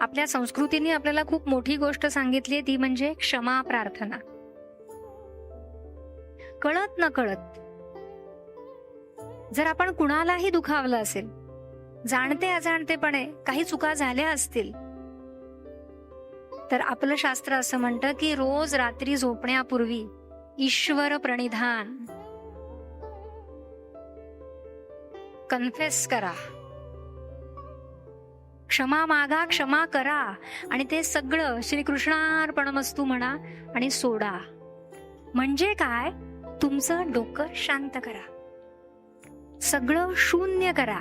आपल्या संस्कृतीने आपल्याला खूप मोठी गोष्ट सांगितली ती म्हणजे क्षमा प्रार्थना. कळत न कळत जर आपण कुणालाही दुखावलं असेल जाणते अजाणतेपणे काही चुका झाल्या असतील तर आपलं शास्त्र असं म्हणतं की रोज रात्री झोपण्यापूर्वी ईश्वर प्रणिधान. कन्फेस करा. क्षमा मागा क्षमा करा. आणि ते सगळं श्रीकृष्णार्पण वस्तू म्हणा आणि सोडा. म्हणजे काय? तुमचं डोकं शांत करा. सगळं शून्य करा.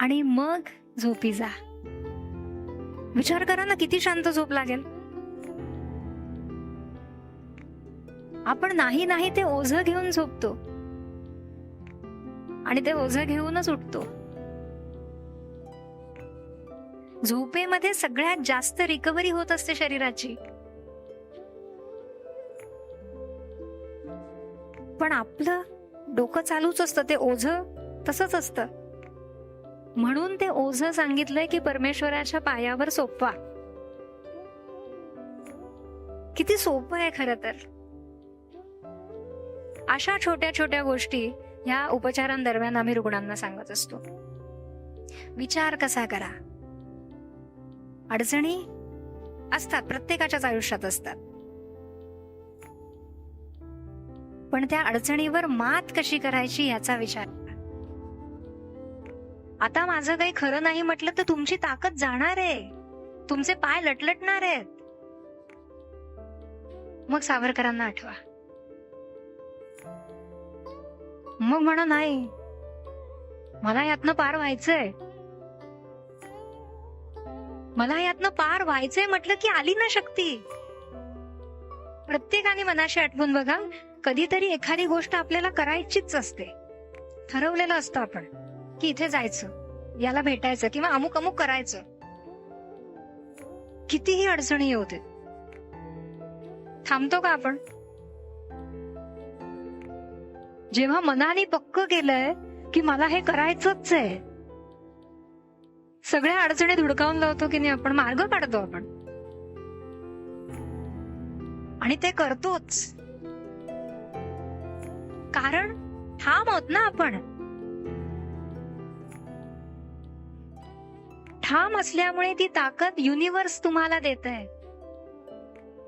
आणि मग झोपी जा. विचार करा ना किती शांत झोप लागेल. आपण नाही नाही ते ओझ घेऊन झोपतो. आणि ते ओझ घेऊनच उठतो. झोपेमध्ये सगळ्यात जास्त रिकव्हरी होत असते शरीराची. पण आपलं डोकं चालूच असतं ते ओझ तसंच असतं. म्हणून ते ओझ सांगितलंय की परमेश्वराच्या पायावर सोपवा. किती सोपं आहे खरं तर. अशा छोट्या छोट्या गोष्टी ह्या उपचारांदरम्यान आम्ही रुग्णांना सांगत असतो. विचार कसा करा? अडचणी असतात प्रत्येकाच्याच आयुष्यात असतात. पण त्या अडचणीवर मात कशी करायची याचा विचार आता माझं काही खरं नाही म्हटलं तर तुमची ताकद जाणार आहे. तुमचे पाय लटलटणार आहेत. मग सावरकरांना आठवा. मग म्हणा नाही मला यातनं पार व्हायचंय. मला यातनं पार व्हायचंय म्हटलं की आली ना शक्ती. प्रत्येकाने मनाशी आठवून बघा कधीतरी एखादी गोष्ट आपल्याला करायचीच असते. ठरवलेलं असतं आपण की इथे जायचं याला भेटायचं किंवा अमुक अमुक करायचं. कितीही अडचणी येऊ दे थांबतो का आपण? जेव्हा मनाने पक्क केलंय की मला हे करायचंच आहे सगळ्या अडचणी धुडकावून लावतो की नाही आपण मार्ग काढतो आपण. आणि ते करतोच. कारण ठाम आहोत ना आपण. ठाम असल्यामुळे ती ताकद युनिव्हर्स तुम्हाला देत आहे